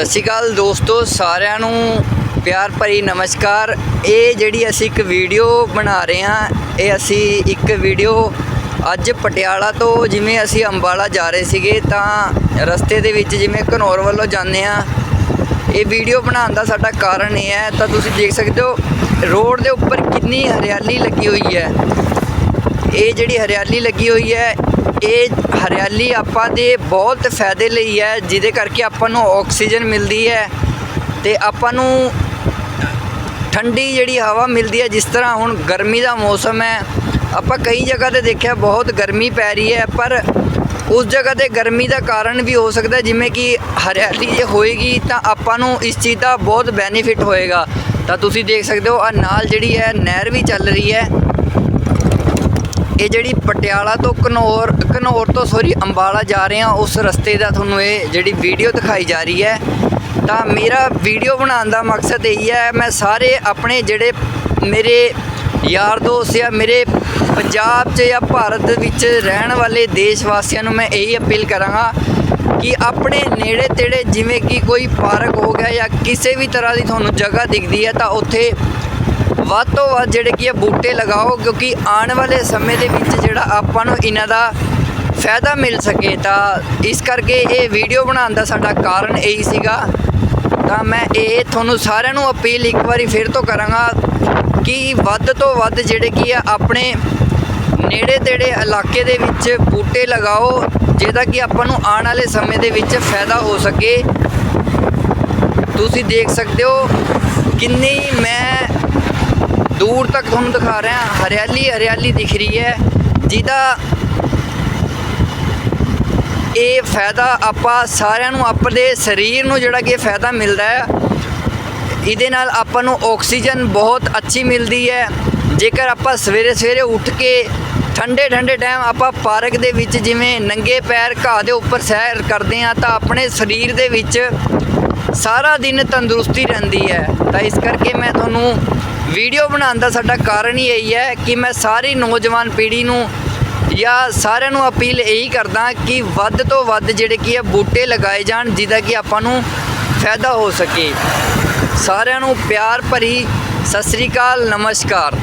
ਸਤਿ ਸ਼੍ਰੀ ਅਕਾਲ ਦੋਸਤੋ, ਸਾਰਿਆਂ ਨੂੰ ਪਿਆਰ ਭਰੀ ਨਮਸਕਾਰ। ਇਹ ਜਿਹੜੀ ਅਸੀਂ ਇੱਕ ਵੀਡੀਓ ਬਣਾ ਰਹੇ ਹਾਂ, ਇਹ ਅਸੀਂ ਇੱਕ ਵੀਡੀਓ ਅੱਜ ਪਟਿਆਲਾ ਤੋਂ ਜਿਵੇਂ ਅਸੀਂ ਅੰਬਾਲਾ ਜਾ ਰਹੇ ਸੀਗੇ, ਤਾਂ ਰਸਤੇ ਦੇ ਵਿੱਚ ਜਿਵੇਂ ਘਨੌਰ ਵੱਲੋਂ ਜਾਂਦੇ ਆ ਇਹ ਵੀਡੀਓ ਬਣਾਉਣ ਦਾ ਸਾਡਾ ਕਾਰਨ ਇਹ ਹੈ, ਤਾਂ ਤੁਸੀਂ ਦੇਖ ਸਕਦੇ ਹੋ, ਰੋਡ ਦੇ ਉੱਪਰ ਕਿੰਨੀ ਹਰਿਆਲੀ ਲੱਗੀ ਹੋਈ ਹੈ। ਇਹ ਜਿਹੜੀ ਹਰਿਆਲੀ ਲੱਗੀ ਹੋਈ ਹੈ ਇਹ ਹਰਿਆਲੀ ਆਪਾਂ ਦੇ ਬਹੁਤ ਫਾਇਦੇ ਲਈ ਹੈ, ਜਿਹਦੇ ਕਰਕੇ ਆਪਾਂ ਨੂੰ ਆਕਸੀਜਨ ਮਿਲਦੀ ਹੈ ਤੇ ਆਪਾਂ ਨੂੰ ਠੰਡੀ ਜਿਹੜੀ ਹਵਾ ਮਿਲਦੀ ਹੈ, ਜਿਸ ਤਰ੍ਹਾਂ ਹੁਣ ਗਰਮੀ ਦਾ ਮੌਸਮ ਹੈ, ਆਪਾਂ ਕਈ ਜਗ੍ਹਾ ਤੇ ਦੇਖਿਆ ਬਹੁਤ ਗਰਮੀ ਪੈ ਰਹੀ ਹੈ, ਪਰ ਉਸ ਜਗ੍ਹਾ ਤੇ ਗਰਮੀ ਦਾ ਕਾਰਨ ਵੀ ਹੋ ਸਕਦਾ ਜਿਵੇਂ ਕਿ ਹਰਿਆਲੀ ਜੇ ਹੋਏਗੀ ਤਾਂ ਆਪਾਂ ਨੂੰ ਇਸ ਚੀਜ਼ ਦਾ ਬਹੁਤ ਬੈਨੀਫਿਟ ਹੋਏਗਾ। ਤਾਂ ਤੁਸੀਂ ਦੇਖ ਸਕਦੇ ਹੋ ਆ ਨਾਲ ਜਿਹੜੀ ਹੈ ਨਹਿਰ ਵੀ ਚੱਲ ਰਹੀ ਹੈ। ਇਹ ਜਿਹੜੀ ਪਟਿਆਲਾ ਤੋਂ ਘਨੌਰ ਘਨੌਰ ਤੋਂ ਸੋਰੀ ਅੰਬਾਲਾ ਜਾ ਰਹੇ ਹਾਂ, ਉਸ ਰਸਤੇ ਦਾ ਤੁਹਾਨੂੰ ਇਹ ਜਿਹੜੀ ਵੀਡੀਓ ਦਿਖਾਈ ਜਾ ਰਹੀ ਹੈ। ਤਾਂ ਮੇਰਾ ਵੀਡੀਓ ਬਣਾਉਣ ਦਾ ਮਕਸਦ ਇਹੀ ਹੈ, ਮੈਂ ਸਾਰੇ ਆਪਣੇ ਜਿਹੜੇ ਮੇਰੇ ਯਾਰ ਦੋਸਤ ਜਾਂ ਮੇਰੇ ਪੰਜਾਬ 'ਚ ਜਾਂ ਭਾਰਤ ਵਿੱਚ ਰਹਿਣ ਵਾਲੇ ਦੇਸ਼ ਵਾਸੀਆਂ ਨੂੰ ਮੈਂ ਇਹੀ ਅਪੀਲ ਕਰਾਂਗਾ ਕਿ ਆਪਣੇ ਨੇੜੇ ਤੇੜੇ ਜਿਵੇਂ ਕਿ ਕੋਈ ਪਾਰਕ ਹੋ ਗਿਆ ਜਾਂ ਕਿਸੇ ਵੀ ਤਰ੍ਹਾਂ ਦੀ ਤੁਹਾਨੂੰ ਜਗ੍ਹਾ ਦਿਖਦੀ ਹੈ, ਤਾਂ ਉੱਥੇ ਵੱਧ ਤੋਂ ਵੱਧ ਜਿਹੜੇ ਕੀ ਆ ਬੂਟੇ ਲਗਾਓ, ਕਿਉਂਕਿ ਆਉਣ ਵਾਲੇ ਸਮੇਂ ਦੇ ਵਿੱਚ ਜਿਹੜਾ ਆਪਾਂ ਨੂੰ ਇਹਨਾਂ ਦਾ ਫਾਇਦਾ ਮਿਲ ਸਕੇ, ਤਾਂ ਇਸ ਕਰਕੇ ਇਹ ਵੀਡੀਓ ਬਣਾਉਣ ਦਾ ਸਾਡਾ ਕਾਰਨ ਇਹੀ ਸੀਗਾ। ਤਾਂ ਮੈਂ ਇਹ ਤੁਹਾਨੂੰ ਸਾਰਿਆਂ ਨੂੰ ਅਪੀਲ ਇੱਕ ਵਾਰੀ ਫਿਰ ਤੋਂ ਕਰਾਂਗਾ ਕਿ ਵੱਧ ਤੋਂ ਵੱਧ ਜਿਹੜੇ ਕੀ ਆ ਆਪਣੇ ਨੇੜੇ ਤੇੜੇ ਇਲਾਕੇ ਦੇ ਵਿੱਚ ਬੂਟੇ ਲਗਾਓ, ਜਿਹਦਾ ਕਿ ਆਪਾਂ ਨੂੰ ਆਉਣ ਵਾਲੇ ਸਮੇਂ ਦੇ ਵਿੱਚ ਫਾਇਦਾ ਹੋ ਸਕੇ। ਤੁਸੀਂ ਦੇਖ ਸਕਦੇ ਹੋ ਕਿੰਨੀ ਮੈਂ ਦੂਰ ਤੱਕ ਤੁਹਾਨੂੰ ਦਿਖਾ ਰਿਹਾ ਹਰਿਆਲੀ ਹਰਿਆਲੀ ਦਿਖ ਰਹੀ ਹੈ। ਜਿਹਦਾ ਇਹ ਫਾਇਦਾ ਆਪਾਂ ਸਾਰਿਆਂ ਨੂੰ, ਆਪਣੇ ਸਰੀਰ ਨੂੰ ਜਿਹੜਾ ਕਿ ਫਾਇਦਾ ਮਿਲਦਾ ਹੈ। ਇਹਦੇ ਨਾਲ ਆਪਾਂ ਨੂੰ ਆਕਸੀਜਨ ਬਹੁਤ ਅੱਛੀ ਮਿਲਦੀ ਹੈ। ਜੇਕਰ ਆਪਾਂ ਸਵੇਰੇ ਸਵੇਰੇ ਉੱਠ ਕੇ ਠੰਡੇ ਠੰਡੇ ਟਾਈਮ ਆਪਾਂ ਪਾਰਕ ਦੇ ਵਿੱਚ ਜਿਵੇਂ ਨੰਗੇ ਪੈਰ ਘਾਹ ਦੇ ਉੱਪਰ ਸੈਰ ਕਰਦੇ ਆ ਤਾਂ ਆਪਣੇ ਸਰੀਰ ਦੇ ਵਿੱਚ ਸਾਰਾ ਦਿਨ ਤੰਦਰੁਸਤੀ ਰਹਿੰਦੀ ਹੈ। ਤਾਂ ਇਸ ਕਰਕੇ ਮੈਂ ਤੁਹਾਨੂੰ ਵੀਡੀਓ ਬਣਾਉਣ ਦਾ ਸਾਡਾ ਕਾਰਨ ਹੀ ਇਹੀ ਹੈ ਕਿ ਮੈਂ ਸਾਰੀ ਨੌਜਵਾਨ ਪੀੜ੍ਹੀ ਨੂੰ ਜਾਂ ਸਾਰਿਆਂ ਨੂੰ ਅਪੀਲ ਇਹੀ ਕਰਦਾ ਕਿ ਵੱਧ ਤੋਂ ਵੱਧ ਜਿਹੜੇ ਕੀ ਹੈ ਬੂਟੇ ਲਗਾਏ ਜਾਣ ਜਿਹਦਾ ਕਿ ਆਪਾਂ ਨੂੰ ਫਾਇਦਾ ਹੋ ਸਕੇ। ਸਾਰਿਆਂ ਨੂੰ ਪਿਆਰ ਭਰੀ ਸਤਿ ਸ੍ਰੀ ਅਕਾਲ, ਨਮਸਕਾਰ।